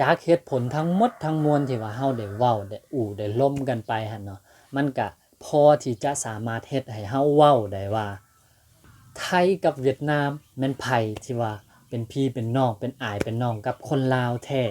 จากเหตุผลทั้งหมดทั้งมวลที่ว่าเฮาได้เว้าได้อู่ได้ล่มกันไปหั่นเนาะมันก็พอที่จะสามารถเฮ็ดให้เฮาเว้าได้ว่า ไทยกับเวียดนามแม่นไผที่ว่าเป็นพี่เป็นน้องเป็นอายเป็นน้องกับคนลาวแท้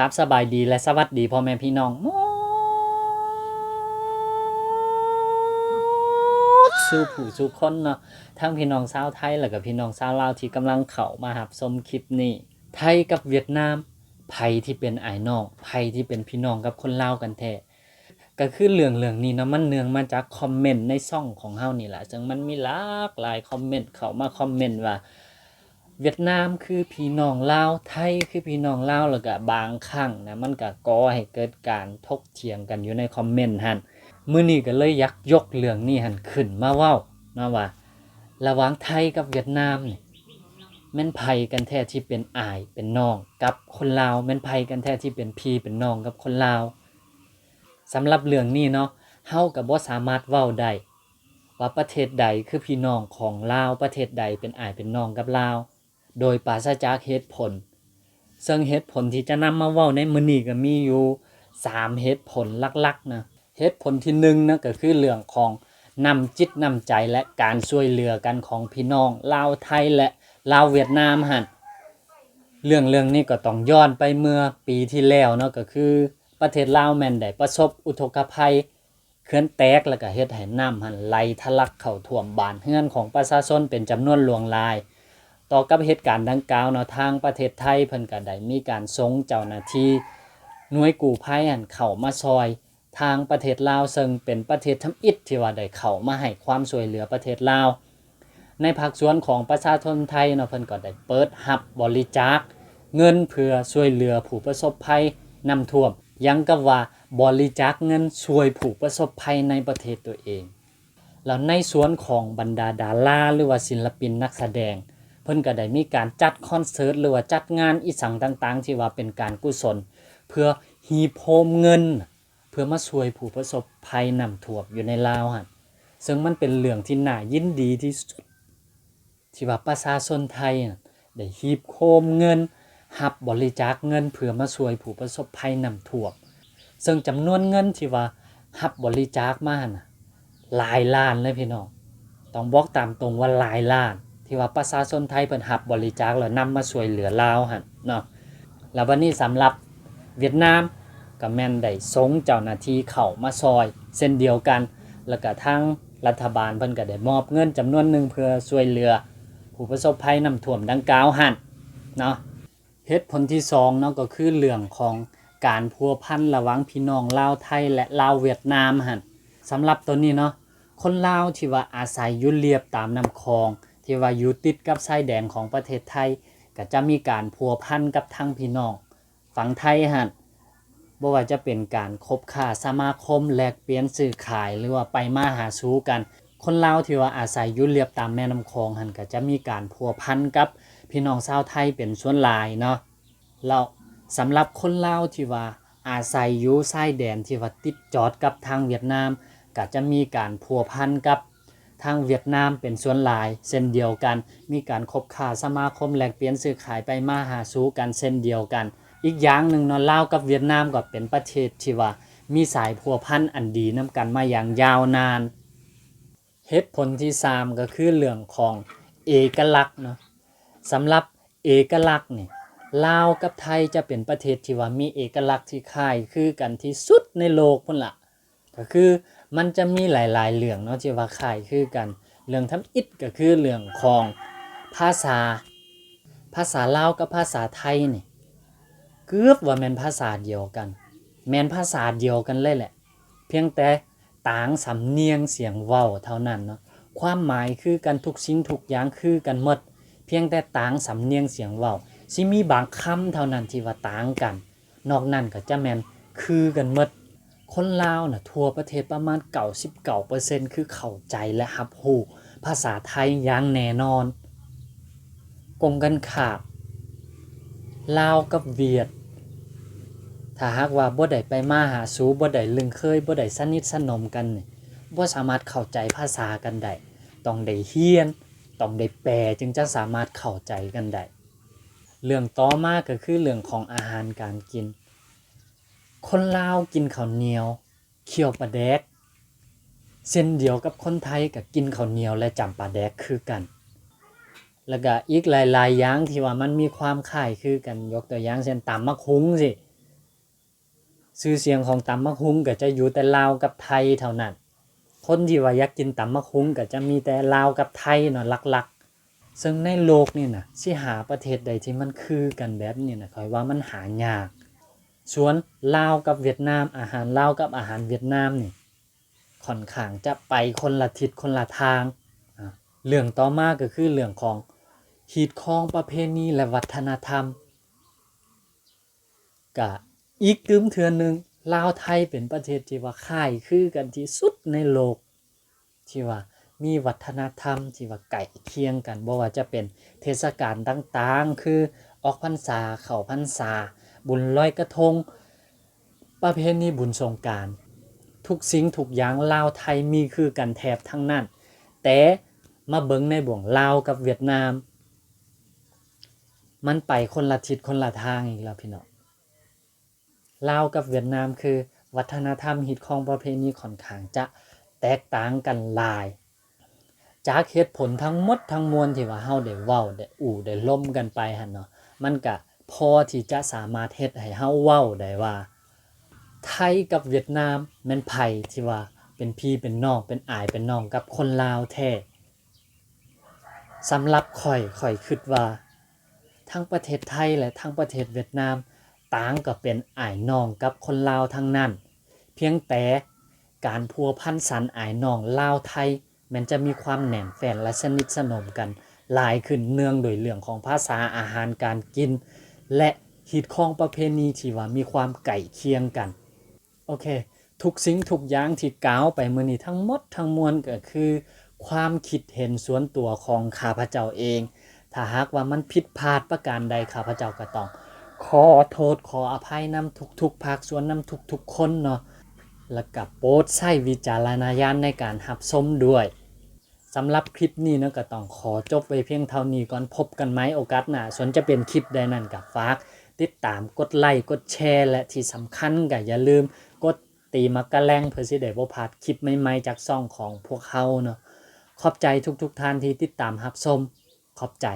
กราบสบายดีและสวัสดีพ่อแม่พี่น้องมดสู่ผู้สู่คนเนาะทั้งพี่น้องชาวไทยแล้วก็พี่น้องชาวลาวที่กำลังเข้ามารับชมคลิปนี้ ไทยกับเวียดนามไผที่เป็นอ้ายน้องไผที่เป็นพี่น้องกับคนลาวกันแท้ก็คือเรื่องเรื่องนี้เนาะมันเนืองมาจากคอมเมนต์ในช่องของเฮานี่แหละซึ่งมันมีหลากหลายคอมเมนต์เข้ามาคอมเมนต์ว่า เวียดนามคือพี่น้องลาวไทยคือพี่น้องลาวแล้วก็บางครั้งนะมันก็ก่อให้เกิดการถกเถียงกันอยู่ในคอมเมนต์หันมื้อนี้ก็เลยยากยกเรื่องนี้หันขึ้นมาเว้านะว่า ระหว่างไทยกับเวียดนามนี่แม่นไผกันแท้ที่เป็นอายเป็นน้อง กับคนลาวแม่นไผกันแท้ที่เป็นพี่เป็นน้องกับคนลาวสำหรับเรื่องนี้เนาะเฮาก็บ่สามารถเว้าได้ว่าประเทศใดคือพี่น้องของลาวประเทศใดเป็นอายเป็นน้องกับลาว โดยปราศจากเหตุผล ซึ่งเหตุผลที่จะนำมาเว้าในมื้อนี้ก็มีอยู่3เหตุผลหลักๆนะเหตุผลที่1นนะก็คือเรื่องของนำจิตนำใจและการช่วยเหลือกันของพี่น้องลาวไทยและลาวเวียดนามหั่นเรื่องเรื่องนี้ก็ต้องย้อนไปเมื่อปีที่แล้วเนาะก็คือประเทศลาวแม่นได้ประสบอุทกภัยเขื่อนแตกแล้วก็เฮ็ดให้น้ำหันไหลทะลักเข้าท่วมบ้านเรือนของประชาชนเป็นจำนวนหลวงหลาย ต่อกับเหตุการณ์ดังกล่าวเนาะทางประเทศไทยเพิ่นก็ได้มีการส่งเจ้าหน้าที่หน่วยกู้ภัยอั่นเข้ามาซอย ทางประเทศลาวซึ่งเป็นประเทศทำอิฐที่ว่าได้เข้ามาให้ความช่วยเหลือประเทศลาวในภาคส่วนของประชาชนไทยเนาะเพิ่นก็ได้เปิดรับบริจาคเงินเพื่อช่วยเหลือผู้ประสบภัยน้ำท่วมยังกับว่าบริจาคเงินช่วยผู้ประสบภัยในประเทศตัวเอง แล้วในส่วนของบรรดาดาราหรือว่าศิลปินนักแสดง พิ่นก็ได้มีการจัดคอนเสิร์ตหรือว่าจัดงานอีสังต่างๆ ที่ว่าเป็นการกุศล เพื่อฮีโฮมเงิน เพื่อมาช่วยผู้ประสบภัยน้ำท่วมอยู่ในลาวหั่นซึ่งมันเป็นเรื่องที่น่ายินดีที่สุด ที่ว่าประชาชนไทยน่ะได้ฮีบโฮมเงินรับบริจาคเงิน เพื่อมาช่วยผู้ประสบภัยน้ำท่วมซึ่งจำนวนเงินที่ว่ารับบริจาคมาน่ะหลายล้านเลยพี่น้องต้องบอกตามตรงว่าหลายล้าน ที่ว่าประชาชนไทยเพิ่นรับบริจาคแล้วนำมาช่วยเหลือลาวหั่นเนาะแล้ววันนี้สำหรับเวียดนามก็แม่นได้ส่งเจ้าหน้าที่เข้ามาซอยเช่นเดียวกัน แล้วก็ทางรัฐบาลเพิ่นก็ได้มอบเงินจำนวนหนึ่งเพื่อช่วยเหลือ ผู้ประสบภัยน้ำท่วมดังกล่าวหั่นเนาะเหตุผลที่สองเนาะก็คือเรื่องของการพัวพันระหว่างพี่น้องลาวไทยและลาวเวียดนามหั่นสำหรับตัวนี้เนาะคนลาวที่ว่าอาศัยอยู่เรียบตามน้ำคลอง ที่ว่าอยู่ติดกับชายแดนของประเทศไทย ก็จะมีการพัวพันกับทางพี่น้องฝั่งไทยหั่นบ่ว่าจะเป็นการคบค้าสมาคมแลกเปลี่ยนซื้อขายหรือว่าไปมาหาสู่กัน คนลาวที่ว่าอาศัยอยู่เรียบตามแม่น้ำคลองหันก็จะมีการพัวพันกับพี่น้องชาวไทยเป็นส่วนหลายเนาะแล้วสำหรับคนลาวที่ว่าอาศัยอยู่ชายแดนที่ว่าติดจอดกับทางเวียดนามก็จะมีการพัวพันกับ ทางเวียดนามเป็นส่วนหลายเช่นเดียวกัน มีการคบค้าสมาคมแลกเปลี่ยนซื้อขายไปมาหาสู่กันเช่นเดียวกัน อีกอย่างหนึ่งเนาะลาวกับเวียดนามก็เป็นประเทศที่ว่ามีสายพัวพันอันดีนํกันมาอย่างยาวนานเหตุผลที่สามก็คือเรื่องของเอกลักษณ์เนาะสำหรับเอกลักษณ์นี่ลาวกับไทยจะเป็นประเทศที่ว่ามีเอกลักษณ์ที่คล้ายคือกันที่สุดในโลกพุ่นละก็คือ มันจะมีหลายๆเรื่องเนาะที่ว่าคล้ายคือกัน เรื่องทำอิฐก็คือเรื่องของภาษา ภาษาลาวกับภาษาไทยนี่เกือบว่าแม่นภาษาเดียวกัน แม่นภาษาเดียวกันเลยแหละ เพียงแต่ต่างสำเนียงเสียงเว้าเท่านั้นเนาะความหมายคือกันทุกสิ่งทุกอย่างคือกันหมด เพียงแต่ต่างสำเนียงเสียงเว้าสิมีบางคำเท่านั้นที่ว่าต่างกัน นอกนั้นก็จะแม่นคือกันหมด คนลาวน่ะทั่วประเทศประมาณ99%คือเข้าใจและรับรู้ภาษาไทยอย่างแน่นอนกงกันขาบลาวกับเวียด ถ้าหากว่าบ่ได้ไปมาหาสู่บ่ได้ลึงเคยบ่ได้สนิทสนมกันบ่สามารถเข้าใจภาษากันได้ต้องได้เรียนต้องได้แปลจึงจะสามารถเข้าใจกันได้เรื่องต่อมาก็คือเรื่องของอาหารการกิน คนลาวกินข้าวเหนียวเคี่ยวปลาแดก เส้นเดียวกับคนไทยก็กินข้าวเหนียวและจำปลาแดกคือกัน แล้วก็อีกหลายๆอย่างที่ว่ามันมีความคล้ายคือกันยกตัวอย่างเช่นตำมักฮุ้งสิชื่อเสียงของตำมักฮุ้งก็จะอยู่แต่ลาวกับไทยเท่านั้น คนที่ว่าอยากกินตำมักฮุ้งก็จะมีแต่ลาวกับไทยเนาะหลักๆ ซึ่งในโลกนี่นะสิหาประเทศใดที่มันคือกันแบบนี้นะคอยว่ามันหายาก ส่วนลาวกับเวียดนาม อาหารลาวกับอาหารเวียดนามนี่ค่อนข้างจะไปคนละทิศคนละทางเรื่องต่อมาก็คือเรื่องของฮีดคองประเพณีและวัฒนธรรมกะอีกกึมเทือนหนึ่งลาวไทยเป็นประเทศที่ว่าค่ายคือกันที่สุดในโลก ที่ว่ามีวัฒนธรรมที่ว่าไก่เคียงกันบ่ว่าจะเป็นเทศกาลต่างๆ คือออกพรรษา เข้าพรรษา บุญลอยกระทง ประเพณีบุญสงการทุกสิ่งทุกอย่างลาวไทยมีคือกันแทบทั้งนั้น แต่มาเบิงในบ่วงลาวกับเวียดนาม มันไปคนละทิศคนละทางอีกแล้วพี่น้องลาวกับเวียดนามคือวัฒนธรรมฮิตของประเพณีค่อนข้างจะแตกต่างกันหลาย จากเหตุผลทั้งหมดทั้งมวลที่ว่าเฮาได้เว้าได้อู่ได้ล่มกันไปหั่นเนาะมันก็ พอที่จะสามารถเฮ็ดให้เฮาเว้าได้ว่า ไทยกับเวียดนามแม่นไผที่ว่าเป็นพี่เป็นน้องเป็นอายเป็นน้องกับคนลาวแท้สำหรับข่อยข่อยคิดว่า ทั้งประเทศไทยและทั้งประเทศเวียดนามต่างก็เป็นอายน้องกับคนลาวทั้งนั้น เพียงแต่การพัวพันสันอายน้องลาวไทยมันจะมีความแหน่นแฟนและสนิทสนมกันหลายขึ้นเนื่องโดยเรื่องของภาษาอาหารการกิน และฮิตของประเพณีที่ว่ามีความไก่เคียงกัน โอเค ทุกสิ่งทุกอย่างที่กล่าวไปมือนี้ทั้งหมดทั้งมวลก็คือ ความคิดเห็นส่วนตัวของข้าพเจ้าเอง ถ้าหากว่ามันผิดพลาดประการใดข้าพเจ้าก็ต้อง ขอโทษขออภัยนำทุกๆภาคส่วนนำทุกๆคนเนาะแล้วก็โปรดใช้วิจารณญาณในการรับชมด้วย สำหรับคลิปนี้เนาะก็ต้องขอจบไวเพียงเท่านี้ก่อนพบกันไหมโอกาสหน้าส่วนจะเป็นคลิปใดนั่นกับฝาก ติดตามกดไลค์กดแชร์ และที่สำคัญก็อย่าลืม กดตีมักกะแรงเพื่อสิได้บ่พลาดคลิปใหม่ๆจากซ่องของพวกเขาเนาะขอบใจทุกๆท่านที่ติดตามรับชมขอบใจ